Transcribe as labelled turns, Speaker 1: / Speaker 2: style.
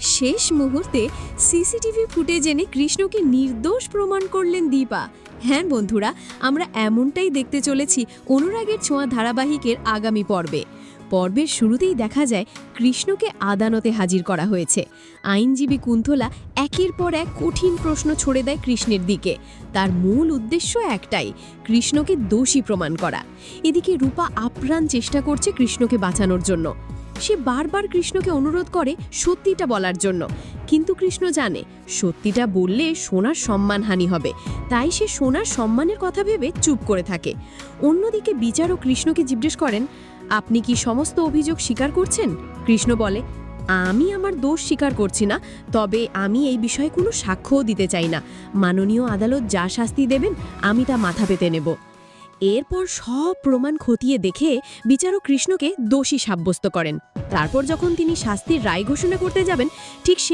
Speaker 1: শেষ মুহূর্তে CCTV footage এনে কৃষ্ণকে নির্দোষ প্রমাণ করলেন দীপা। হ্যাঁ বন্ধুরা, আমরা এমনটাই দেখতে চলেছি অনুরাগের ছোঁয়া ধারাবাহিকের আগামী পর্বে। পর্বের শুরুতেই দেখা যায় কৃষ্ণকে আদালতে হাজির করা হয়েছে। আইনজীবী কুন্তলা একের পর এক কঠিন প্রশ্ন ছড়ে দেয় কৃষ্ণের দিকে। তার মূল উদ্দেশ্য একটাই, কৃষ্ণকে দোষী প্রমাণ করা। এদিকে রূপা আপ্রাণ চেষ্টা করছে কৃষ্ণকে বাঁচানোর জন্য। সে বারবার কৃষ্ণকে অনুরোধ করে সত্যিটা বলার জন্য। কিন্তু কৃষ্ণ জানে, সত্যিটা বললে সোনার সম্মানহানি হবে। তাই সে সোনার সম্মানের কথা ভেবে চুপ করে থাকে। অন্যদিকে বিচারক কৃষ্ণকে জিজ্ঞেস করেন, আপনি কি সমস্ত অভিযোগ স্বীকার করছেন? কৃষ্ণ বলে, আমি আমার দোষ স্বীকার করছি না, তবে আমি এই বিষয়ে কোনো সাক্ষ্যও দিতে চাই না। মাননীয় আদালত যা শাস্তি দেবেন, আমি তা মাথা পেতে নেব। এরপর সব প্রমাণ খতিয়ে দেখে বিচারক কৃষ্ণকে দোষী সাব্যস্ত করেন। তারপর যখন তিনি শাস্তির রায় ঘোষণা করতে যাবেন, ঠিক সে